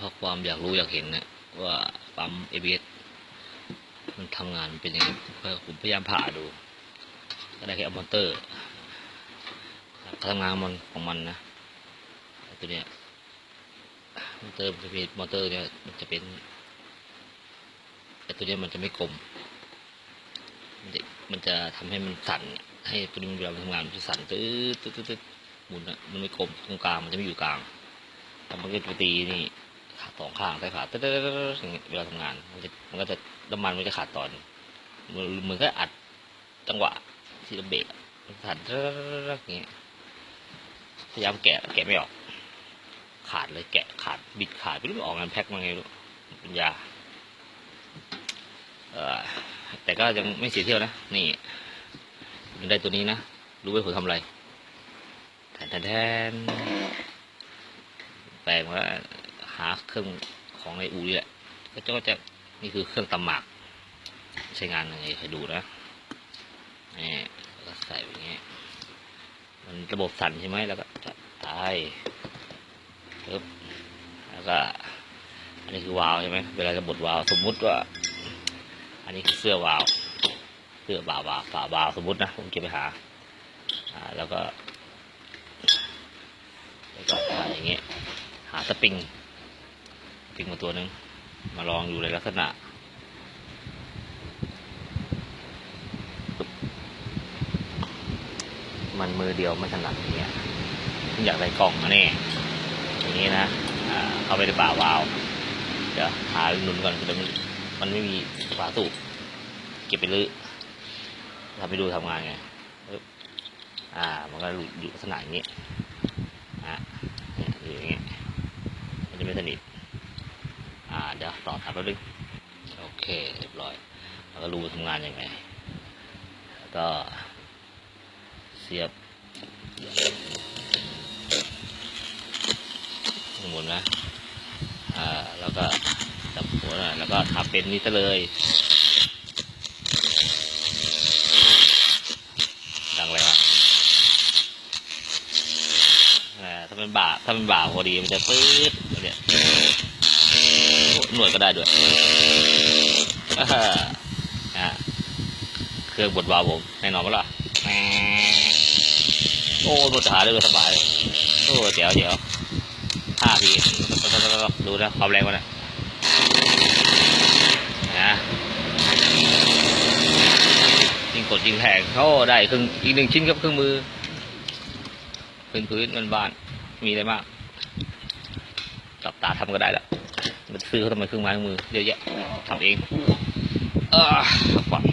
เพราะความอยากรู้อยากเห็นนะว่าปั๊ม ABS มันทำงานเป็นยังไงผมพยายามผ่าดูก็ได้แค่อมอเตอร์การทำงานมันของมันนะตัวเนี้ยมอเตอร์มันจะเป็นมอเตอร์เนี่ยมันจะเป็นไอ้ตัวเนี้ยมันจะไม่กลม มันจะมันจะทำให้มันสั่น ให้ตัวนี้มันเวลาทำงานมันจะสั่นตื้อตื้อตื้อตื้อหมุนอะมันไม่กลมตรงกลางมันจะไม่อยู่กลางแต่มันก็จะตีนี่ สองข้างใต้ขาตื้อตื้อตื้อตื้อเวลาทำงาน มันจะมันก็จะน้ำมันมันจะขาดตอนเหมือนเหมือนก็อัดจังหวะที่เราเบรกอะมันสั่นตื้อตื้อตื้ออย่างเงี้ยพยายามแกะแกะไม่ออก ขาดเลยแกะขาดบิดขาดไม่รู้ออกงานแพ็คมาไงไม่รู้ป็นยาเออแต่ก็ยังไม่เสียเที่ยวนะ นี่มันได้ตัวนี้นะ รู้ไหมผมทำอะไรแทนแทนแทนแปลงว่า หาเครื่องของในอูนี่แหละ ก็จะก็จะนี่คือเครื่องตำหมากใช้งานยังไงให้ดูนะนี่ก็ใส่อย่างเงี้ยมันระบบสั่นใช่ไหมแล้วก็จัดไปปึ๊บแล้วก็ อันนี้คือวาล์วใช่ไหมเวลาจะบดวาล์วสมมุติว่า อันนี้คือเสื้อวาล์วเสื้อบาวาฝาวาล์วสมมุตินะผมเก็บไปหาอ่าแล้วก็แล้วก็อย่างเงี้ยหาสปริง ปริงมาตัวหนึ่งมาลองอยู่ในลักษณะมันมือเดียวไม่ถนัดอย่างเงี้ยอยากได้กล่องมาแน่อย่างนี้นะอ่าเข้าไปในป่าวาล์วเดี๋ยวหาหนุนก่อนเดี๋ยวมันมันไม่มีฝาสูบเก็บไปลื้อทำไปดูทำงานไงอ่า มันก็อยู่ลักษณะอย่างนี้อะเนี่ยอยู่อย่างนี้ มันจะไม่สนิท อ่า เดี๋ยวต่อทับ แป๊บนึงโอเคเรียบร้อยแล้วก็รู้ทำงานยังไง แล้วก็เสียบข้างบนนะอ่าแล้วก็จับหัวน่อยแล้วก็ทับเป็นนี้ซะเลยดังเลยวะอ่าถ้าเป็นบ่าถ้าเป็นบ่าพอดีมันจะปื๊ดเนี่ย หน่วยก็ได้ด้วยเครื่องบดวาล์วผมแน่นอนปะล่ะโอ้บดหาได้เลยสบายเลยโอ้เจ๋วเจ๋วห้าทีดูนะความแรงมันนะนะยิงกดยิงแทงเขาได้ครึ่งอีกหนึ่งชิ้นครับเครื่องมือพื้นพื้นมันบ้านๆมีอะไรมากจับตาทำก็ได้แล้ว มันซื้อเขาทำไมเครื่องไม้เครื่องมือเยอะแยะทำเองเออฝัน